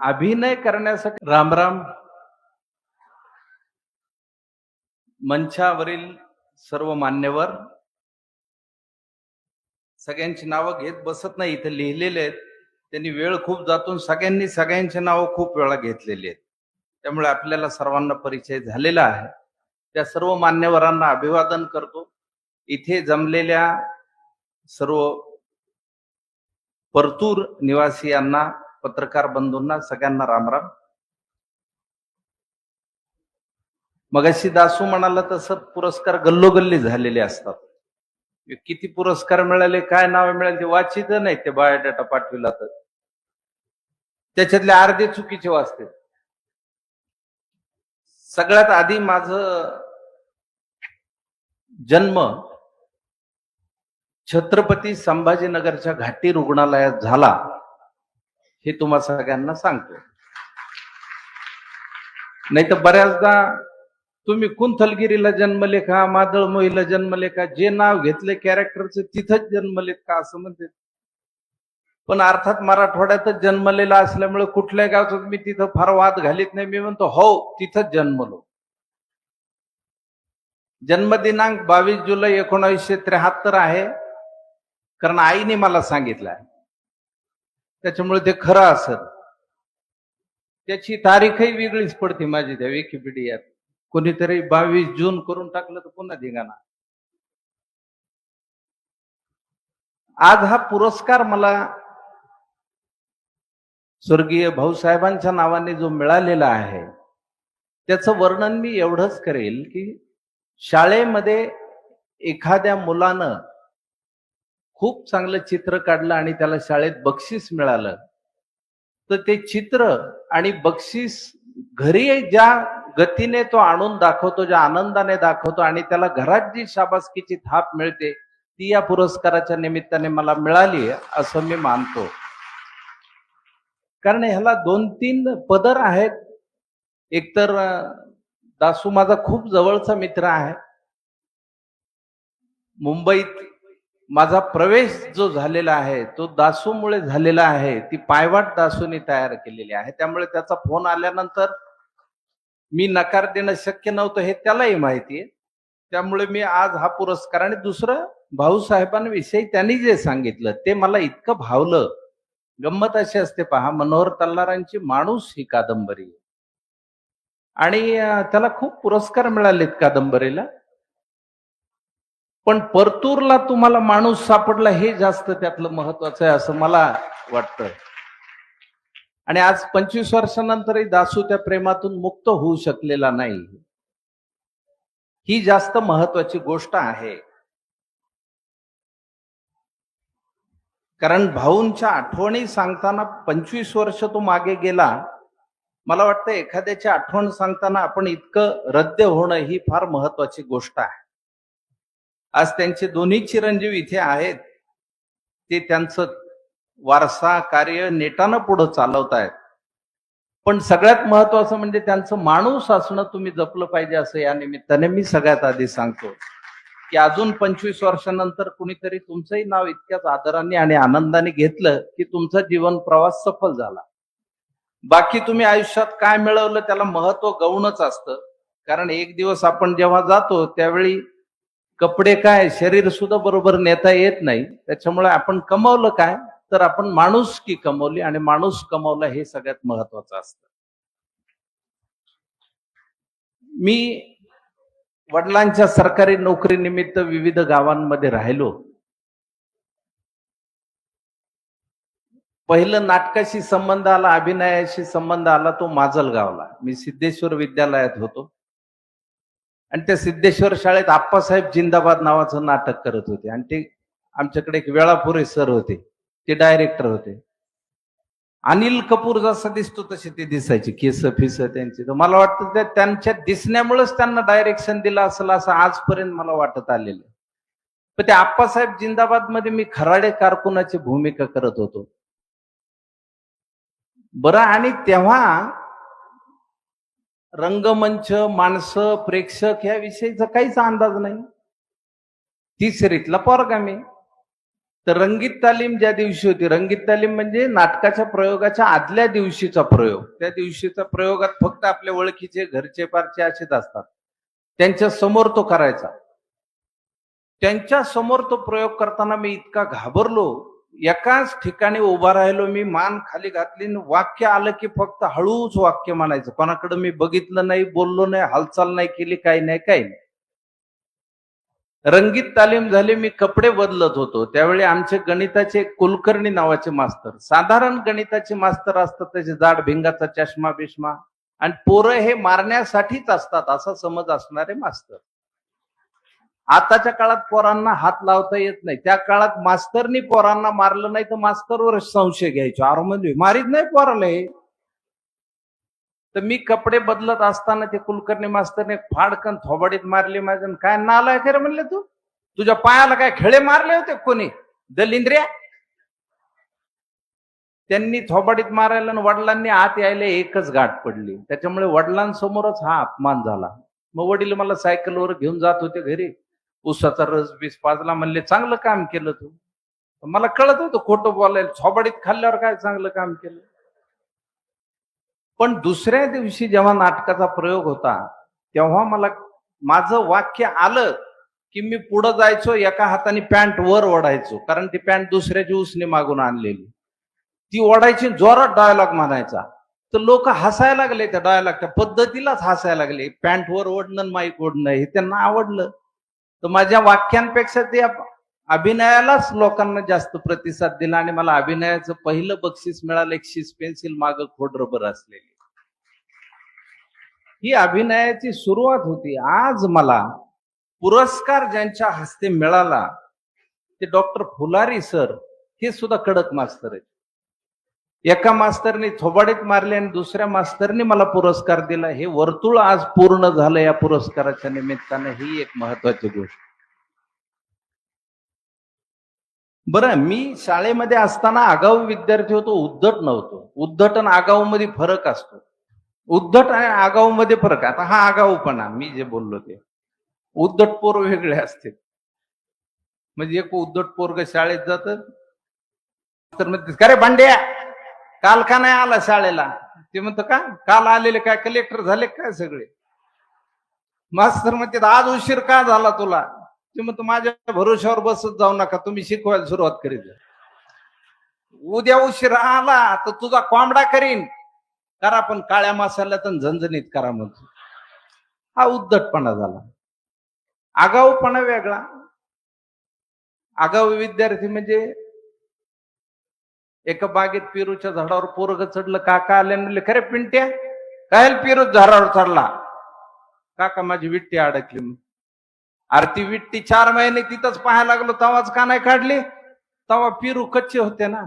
अभिनय करण्यासाठी रामराम मंचावरील सर्व मान्यवर सगळ्यांची नावं घेत बसत नाही. इथे लिहिलेले आहेत. त्यांनी वेळ खूप जातून सगळ्यांनी सगळ्यांची नावं खूप वेळा घेतलेली आहेत. त्यामुळे आपल्याला सर्वांना परिचय झालेला आहे. त्या सर्व मान्यवरांना अभिवादन करतो. इथे जमलेल्या सर्व परतूर निवासियांना पत्रकार बंधूंना सगळ्यांना रामराम मगाशी दासू म्हणाला तसं पुरस्कार गल्लोगल्ली झालेले असतात. किती पुरस्कार मिळाले काय नाव मिळाले ते वाचित नाही ते बायोडाटा पाठविला तर. त्याच्यातले अर्धे चुकीचे वाचते. सगळ्यात आधी माझ जन्म छत्रपती संभाजीनगरच्या घाटी रुग्णालयात झाला. हे तुम्हा सगळ्यांना सांगतो. नाही तर बऱ्याचदा तुम्ही कुंथलगिरीला जन्मले का मादळ मोहीला जन्मले का जे नाव घेतले कॅरेक्टरचं तिथंच जन्मलेत का असं म्हणते? पण अर्थात मराठवाड्यातच जन्मलेला असल्यामुळे कुठल्या गावचं मी तिथं फार वाद घालीत नाही. मी म्हणतो हो तिथंच जन्मलो. जन्मदिनांक बावीस जुलै एकोणावीसशे त्र्याहत्तर आहे. कारण आईने मला सांगितलं आहे. त्याच्यामुळे ते खरं असत त्याची तारीखही वेगळीच पडते माझी त्या विकिपीडियात कोणीतरी बावीस जून करून टाकलं तर पुन्हा धिंगाणा. आज हा पुरस्कार मला स्वर्गीय भाऊसाहेबांच्या नावाने जो मिळालेला आहे त्याचं वर्णन मी एवढंच करेल की शाळेमध्ये एखाद्या मुलानं खूप चांगलं चित्र काढलं आणि त्याला शाळेत बक्षीस मिळालं. तर ते चित्र आणि बक्षीस घरी ज्या गतीने तो आणून दाखवतो ज्या आनंदाने दाखवतो आणि त्याला घरात जी शाबासकीची थाप मिळते ती या पुरस्काराच्या निमित्ताने मला मिळाली असं मी मानतो. कारण ह्याला दोन तीन पदर आहेत. एकतर दासू माझा खूप जवळचा मित्र आहे. मुंबईत माझा प्रवेश जो झालेला आहे तो दासूमुळे झालेला आहे ती पायवाट दासूने तयार केलेली आहे. त्यामुळे त्याचा फोन आल्यानंतर मी नकार देणं शक्य नव्हतं हे त्यालाही माहिती आहे. त्यामुळे मी आज हा पुरस्कार आणि दुसरं भाऊसाहेबांविषयी त्यांनी जे सांगितलं ते मला इतकं भावलं. गंमत अशी असते पहा मनोहर तल्लारांची माणूस ही कादंबरी आणि त्याला खूप पुरस्कार मिळालेत कादंबरीला. पण परतूरला तुम्हाला माणूस सापडला हे जास्त त्यातलं महत्वाचं आहे असं मला वाटतं आणि आज पंचवीस वर्षानंतरही दासू त्या प्रेमातून मुक्त होऊ शकलेला नाही. ही जास्त महत्वाची गोष्ट आहे. कारण भाऊंच्या आठवणी सांगताना पंचवीस वर्ष तो मागे गेला. मला वाटतं एखाद्याची आठवण सांगताना आपण इतकं रद्द होणं ही फार महत्वाची गोष्ट आहे. आज त्यांचे दोन्ही चिरंजीव इथे आहेत. ते त्यांचं वारसा कार्य नेटानं पुढं चालवत आहेत पण सगळ्यात महत्वाचं म्हणजे त्यांचं माणूस असणं तुम्ही जपलं पाहिजे असं या निमित्ताने मी सगळ्यात आधी सांगतो. की अजून पंचवीस वर्षानंतर कुणीतरी तुमचंही नाव इतक्याच आदराने आणि आनंदाने घेतलं की तुमचा जीवन प्रवास सफल झाला. बाकी तुम्ही आयुष्यात काय मिळवलं त्याला महत्त्व गौणच असतं. कारण एक दिवस आपण जेव्हा जातो त्यावेळी कपडे काय शरीर सुद्धा बरोबर नेता येत नाही. त्याच्यामुळे आपण कमवलं काय तर आपण माणूस की कमवली आणि माणूस कमवला हे सगळ्यात महत्वाचं असतं. मी वडिलांच्या सरकारी नोकरीनिमित्त विविध गावांमध्ये राहिलो. पहिलं नाटकाशी संबंध आला अभिनयाशी संबंध आला तो माजलगावला. मी सिद्धेश्वर विद्यालयात होतो. आणि त्या सिद्धेश्वर शाळेत आप्पासाहेब जिंदाबाद नावाचं नाटक करत होते. आणि ते आमच्याकडे एक वेळापुरे सर होते. ते डायरेक्टर होते. अनिल कपूर जसा दिसतो तसे ते दिसायचे. केस फिस त्यांचे. तर मला वाटतं त्या त्यांच्या दिसण्यामुळेच त्यांना डायरेक्शन दिलं असेल असं आजपर्यंत मला वाटत आलेलं. पण ते आप्पासाहेब जिंदाबादमध्ये मी खराडे कारकुनाची भूमिका करत होतो. बरं आणि तेव्हा रंगमंच माणसं प्रेक्षक या विषयीचा काहीच अंदाज नाही. तिसरीतला पोरगा मी तर रंगीत तालीम ज्या दिवशी होती रंगीत तालीम म्हणजे नाटकाच्या प्रयोगाच्या आदल्या दिवशीचा प्रयोग. त्या दिवशीचा प्रयोगात फक्त आपल्या ओळखीचे घरचे पारचे असेच असतात. त्यांच्यासमोर तो करायचा. त्यांच्यासमोर तो प्रयोग करताना मी इतका घाबरलो एकाच ठिकाणी उभा राहिलो मी मान खाली घातली आणि वाक्य आलं की फक्त हळूच वाक्य म्हणायचं. कोणाकडे मी बघितलं नाही बोललो नाही हालचाल नाही केली काही नाही काही नाही. रंगीत तालीम झाली मी कपडे बदलत होतो. त्यावेळी आमचे गणिताचे कुलकर्णी नावाचे मास्तर साधारण गणिताचे मास्तर असतात त्याचे जाड भिंगाचा चष्मा बिष्मा आणि पोरं हे मारण्यासाठीच असतात असा समज असणारे मास्तर. आताच्या काळात पोरांना हात लावता येत नाही. त्या काळात मास्तरनी पोरांना मारलं नाही तर मास्तरवर संशय घ्यायचो. आर म्हणजे मारीत नाही पोराला हे. तर मी कपडे बदलत असताना ते कुलकर्णी मास्तरने फाडकन थोबाडीत मारली माझ्या काय नालाय खरं म्हणले तू? तुझ्या पायाला काय खेळे मारले होते कोणी? दलिंद्र्या? त्यांनी थोबाडीत मारायला आणि वडिलांनी आत यायला एकच गाठ पडली. त्याच्यामुळे वडिलांसमोरच हा अपमान झाला. मग वडील मला सायकलवर घेऊन जात होते घरी. उसाचा रस बीस पाजला म्हणले चांगलं काम केलं तू. मला कळत होतं खोटं बोलायला. झोबाडीत खाल्ल्यावर काय चांगलं काम केलं? पण दुसऱ्या दिवशी जेव्हा नाटकाचा प्रयोग होता तेव्हा मला माझं वाक्य आलं की मी पुढं जायचो एका हाताने पॅन्ट वर ओढायचो कारण ती पॅन्ट दुसऱ्याची उसने मागून आणलेली. ती ओढायची जोरात डायलॉग म्हणायचा तर लोक हसायला लागले त्या डायलॉग त्या पद्धतीलाच हसायला लागले. पॅन्ट वर ओढणं माईक ओढणं हे त्यांना आवडलं. तर माझ्या वाक्यांपेक्षा ते अभिनयालाच लोकांना जास्त प्रतिसाद दिला आणि मला अभिनयाचं पहिलं बक्षीस मिळालं एक शिस पेन्सिल माग खोड रबर असलेली. ही अभिनयाची सुरुवात होती. आज मला पुरस्कार ज्यांच्या हस्ते मिळाला ते डॉक्टर फुलारी सर हे सुद्धा कडक मास्तर आहेत. एका मास्तरने थोबाडीत मारले आणि दुसऱ्या मास्तरने मला पुरस्कार दिला. हे वर्तुळ आज पूर्ण झालं या पुरस्काराच्या निमित्तानं. ही एक महत्वाची गोष्ट. बरं मी शाळेमध्ये असताना आगाऊ विद्यार्थी होतो उद्धट नव्हतो. उद्धट आणि आगाऊ मध्ये फरक असतो. उद्धट आणि आगाऊ मध्ये फरक. आता हा आगाऊपणा मी जे बोललो ते. उद्धट पोर वेगळे असते म्हणजे एक उद्धट पोरग शाळेत जात. तर मग का रे भांड्या! काल का नाही आला शाळेला? ते म्हणतो का? काल आलेले काय? कलेक्टर झाले काय सगळे? मास्तर म्हणते आज उशीर का झाला तुला? ते म्हणतो माझ्या भरोश्यावर बसत जाऊ नका तुम्ही शिकवायला सुरुवात करीत जा. उद्या उशीर आला तर तुझा कोंबडा करीन. करा पण काळ्या मसाल्यात तर झणझणीत करा म्हणतो. हा उद्धटपणा झाला. आगाऊपणा वेगळा. आगाऊ विद्यार्थी म्हणजे एका बागेत पेरूच्या झाडावर पोरग चढलं काका आले म्हणले खरे पिंट्या काय पेरू झाडावर चढला? काका माझी विट्टी अडकली. मग अरे ती विट्टी चार महिने तिथंच पाहायला लागलो तवाच का नाही काढली. तवा पेरू कच्चे होते ना.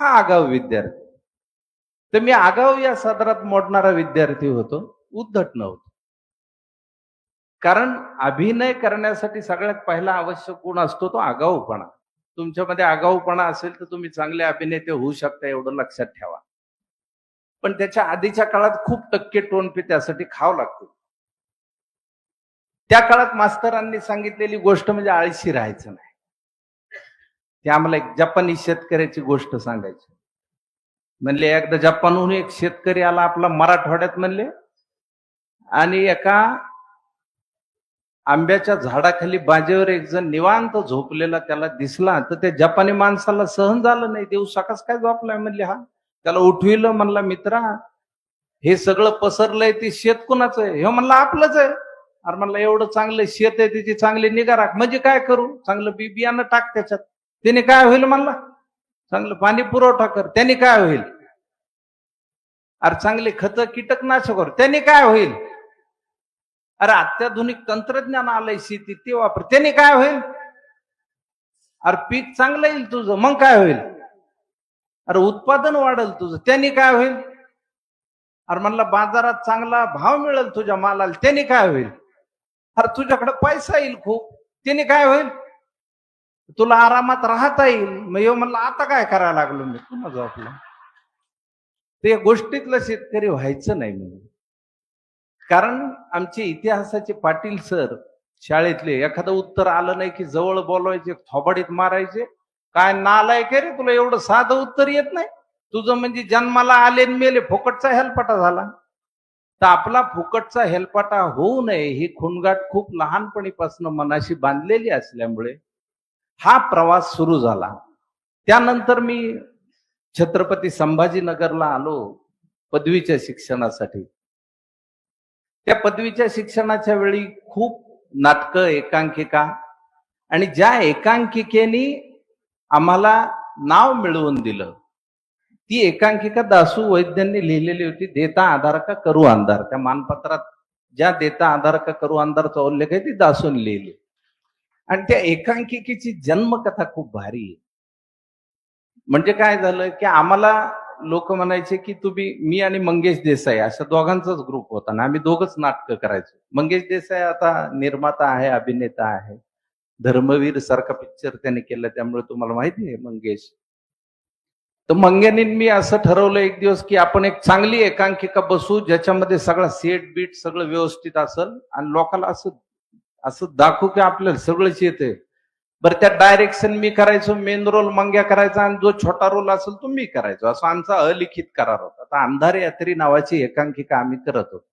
हा आगाऊ विद्यार्थी. तर मी आगाऊ या सदरात मोडणारा विद्यार्थी होतो उद्धट नव्हतो. कारण अभिनय करण्यासाठी सगळ्यात पहिला आवश्यक गुण असतो तो आगाऊपणा. तुमच्यामध्ये आगाऊपणा असेल तर तुम्ही चांगले अभिनेते होऊ शकता एवढं लक्षात ठेवा. पण त्याच्या आधीच्या काळात खूप टक्के टोनपे त्यासाठी खावं लागतो. त्या काळात मास्तरांनी सांगितलेली गोष्ट म्हणजे आळशी राहायचं नाही. ते आम्हाला एक जपानी शेतकऱ्याची गोष्ट सांगायची. म्हणले एकदा जपानहून एक शेतकरी आला आपला मराठवाड्यात म्हणले आणि एका आंब्याच्या झाडाखाली बाजेवर एक जण निवांत झोपलेला त्याला दिसला तर त्या जपानी माणसाला सहन झालं नाही. देऊ सकास काय झोपलाय म्हणले हा त्याला उठविलं म्हणला मित्रा हे सगळं पसरलंय ते शेत कुणाचं आहे? हे म्हणलं आपलंच आहे. अरे म्हणलं एवढं चांगलं शेत आहे त्याची चांगली निगा राख. म्हणजे काय करू? चांगलं बी बियाणं टाक त्याच्यात. त्याने काय होईल म्हणला? चांगलं पाणी पुरवठा कर. त्याने काय होईल? अरे चांगले खत कीटकनाशक कर. त्याने काय होईल? अरे अत्याधुनिक तंत्रज्ञान आलंय शेती ते वापर. त्याने काय होईल? अरे पीक चांगलं येईल तुझं मग काय होईल? अरे उत्पादन वाढेल तुझं त्यांनी काय होईल? अरे म्हणला बाजारात चांगला भाव मिळेल तुझ्या मालाला त्याने काय होईल? अरे तुझ्याकडे पैसा येईल खूप त्याने काय होईल? तुला आरामात राहता येईल. मग येऊ म्हणलं आता काय करायला लागलो मी? पुन्हा झोपला ते गोष्टीतलं शेतकरी व्हायचं नाही म्हणून. कारण आमचे इतिहासाचे पाटील सर शाळेतले एखादं उत्तर आलं नाही की जवळ बोलवायचे थोबाडीत मारायचे काय नालाय का रे तुला एवढं साधं उत्तर येत नाही? तुझं म्हणजे जन्माला आले मेले फुकटचा हेलपाटा झाला. तर आपला फुकटचा हेलपाटा होऊ नये ही खुणगाट खूप लहानपणीपासून मनाशी बांधलेली असल्यामुळे हा प्रवास सुरू झाला. त्यानंतर मी छत्रपती संभाजीनगरला आलो पदवीच्या शिक्षणासाठी. त्या पदवीच्या शिक्षणाच्या वेळी खूप नाटकं एकांकिका आणि ज्या एकांकिकेनी आम्हाला नाव मिळवून दिलं. ती एकांकिका दासू वैद्यांनी लिहिलेली होती देता आधार का करू अंधार? त्या मानपत्रात ज्या देता आधार का करू अंधारचा उल्लेख आहे ती दासून लिहिली. आणि त्या एकांकिकेची जन्मकथा खूप भारी आहे. म्हणजे काय झालं की आम्हाला लोक म्हणायचे की तुम्ही मी आणि मंगेश देसाई अशा दोघांचाच ग्रुप होता ना आम्ही दोघच नाटकं करायचो. मंगेश देसाई आता निर्माता आहे अभिनेता आहे. धर्मवीर सारखा पिक्चर त्याने केला त्यामुळे तुम्हाला माहिती आहे मंगेश. तर मंग्यानी मी असं ठरवलं एक दिवस की आपण एक चांगली एकांकिका बसू ज्याच्यामध्ये सगळा सेट बीट सगळं व्यवस्थित असेल आणि लोकांना असं असं दाखवू की आपल्याला सगळंच येते बरं त्या डायरेक्शन मी करायचो मेन रोल मंग्या करायचा आणि जो छोटा रोल असेल तो मी करायचो. असं आमचा अलिखित करार होता. आता अंधार यात्री नावाची एकांकिका आम्ही करत होतो.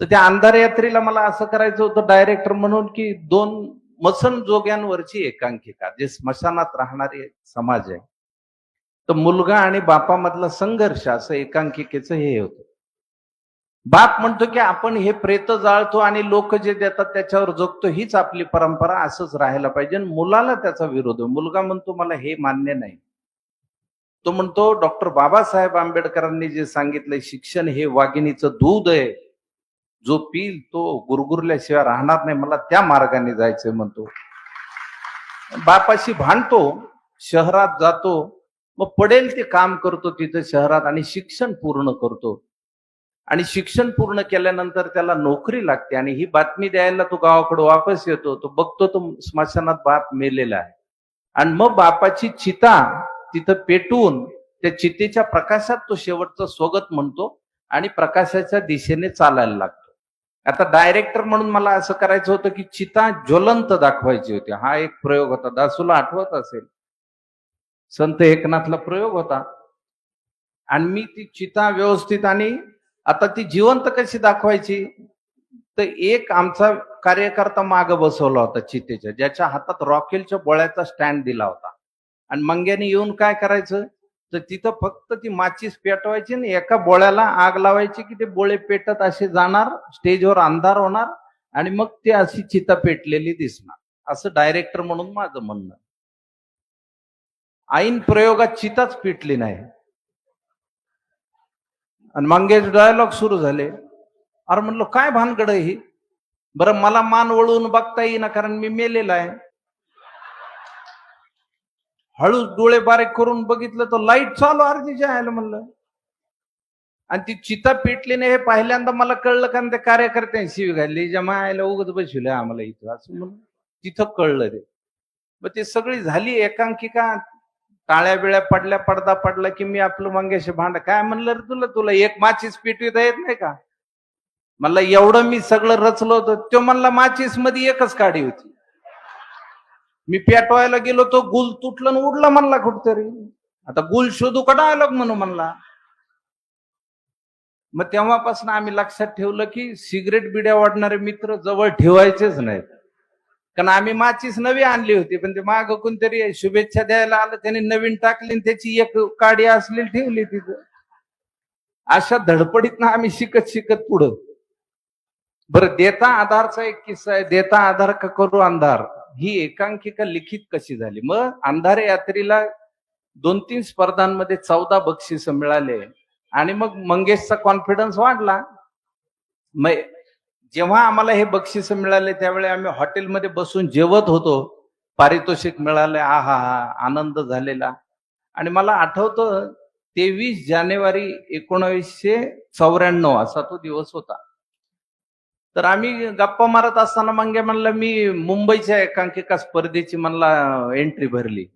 तर त्या अंधार यात्रीला मला असं करायचं होतं डायरेक्टर म्हणून की दोन मसन जोग्यांवरची एकांकिका जे स्मशानात राहणारे समाज आहे. तर मुलगा आणि बापामधला संघर्ष असं एकांकिकेचं हे होतं. बाप म्हणतो की आपण हे प्रेत जाळतो आणि लोक जे देतात त्याच्यावर जगतो हीच आपली परंपरा असंच राहायला पाहिजे. मुलाला त्याचा विरोध आहे. मुलगा म्हणतो मला हे मान्य नाही. तो म्हणतो डॉक्टर बाबासाहेब आंबेडकरांनी जे सांगितलंय शिक्षण हे वाघिणीचं दूध आहे. जो पील तो गुरगुरल्याशिवाय राहणार नाही. मला त्या मार्गाने जायचंय म्हणतो. बापाशी भांडतो शहरात जातो. मग पडेल ते काम करतो तिथं शहरात आणि शिक्षण पूर्ण करतो. आणि शिक्षण पूर्ण केल्यानंतर त्याला नोकरी लागते आणि ही बातमी द्यायला तो गावाकडे वापस येतो तो बघतो तो स्मशानात बाप मेलेला आहे. आणि मग बापाची चिता तिथं पेटवून त्या चितेच्या प्रकाशात तो शेवटचं स्वगत म्हणतो आणि प्रकाशाच्या दिशेने चालायला लागतो. आता डायरेक्टर म्हणून मला असं करायचं होतं की चिता ज्वलंत दाखवायची होती. हा एक प्रयोग होता. दासूला आठवत असेल. संत एकनाथला प्रयोग होता. आणि मी ती चिता व्यवस्थित आणि आता ती जिवंत कशी दाखवायची? तर एक आमचा कार्यकर्ता माग बसवला होता चितेच्या ज्याच्या हातात रॉकेलच्या बोळ्याचा स्टँड दिला होता. आणि मंग्याने येऊन काय करायचं? तर तिथं फक्त ती माचीस पेटवायची आणि एका बोळ्याला आग लावायची की ते बोळे पेटत असे जाणार स्टेजवर अंधार होणार आणि मग ते अशी चिता पेटलेली दिसणार. असं डायरेक्टर म्हणून माझं म्हणणं. ऐन प्रयोगात चिताच पेटली नाही. आणि मंगेश डायलॉग सुरू झाले. अरे म्हणलं काय भानगड ही? बरं मला मान वळून बघता येईना कारण मी मेलेला आहे. हळूच डोळे बारीक करून बघितलं तर लाइट चालू आरतीच्या आहे म्हणलं. आणि ती चिता पेटली नाही हे पहिल्यांदा मला कळलं कारण त्या कार्यकर्त्यांनी शिवी घातली. जमा उगत बसविलं आम्हाला इथं असं म्हणून. तिथं कळलं ते. मग ते सगळी झाली एकांकिका. टाळ्या बिळ्या पडल्या पडदा पडला की मी आपलं मंगेश भांड. काय म्हणलं रे तुला? तुला एक माचीस पेटविता येत नाही का? मला एवढं मी सगळं रचलं होतं. तो म्हणला माचीसमध्ये एकच काडी होती. मी पेटवायला गेलो तो गुल तुटलं आणि उडला म्हणला कुठतरी. आता गुल शोधू का डायलॉग म्हणू म्हणला. मग तेव्हापासून आम्ही लक्षात ठेवलं की सिगरेट बिड्या वाढणारे मित्र जवळ ठेवायचेच नाहीत. कारण आम्ही माचीस नवी आणली होती पण ते माग कोणतरी शुभेच्छा द्यायला आलं त्याने नवीन टाकली आणि त्याची एक काडी असलेली ठेवली तिथं. अशा धडपडीत आम्ही शिकत शिकत पुढं. बरं देता आधारचा एक किस्सा आहे देता आधार का करू अंधार? ही एकांकिका लिखित कशी झाली? मग अंधारे यात्रेला दोन तीन स्पर्धांमध्ये चौदा बक्षीस मिळाले आणि मग मंगेशचा कॉन्फिडन्स वाढला. मग जेव्हा आम्हाला हे बक्षीस मिळाले त्यावेळी आम्ही हॉटेलमध्ये बसून जेवत होतो. पारितोषिक मिळाले आ हा हा आनंद झालेला. आणि मला आठवतं तेवीस जानेवारी एकोणावीसशे चौऱ्याण्णव असा तो दिवस होता. तर आम्ही गप्पा मारत असताना मंगे म्हणलं मी मुंबईच्या एकांकिका स्पर्धेची मला एंट्री भरली.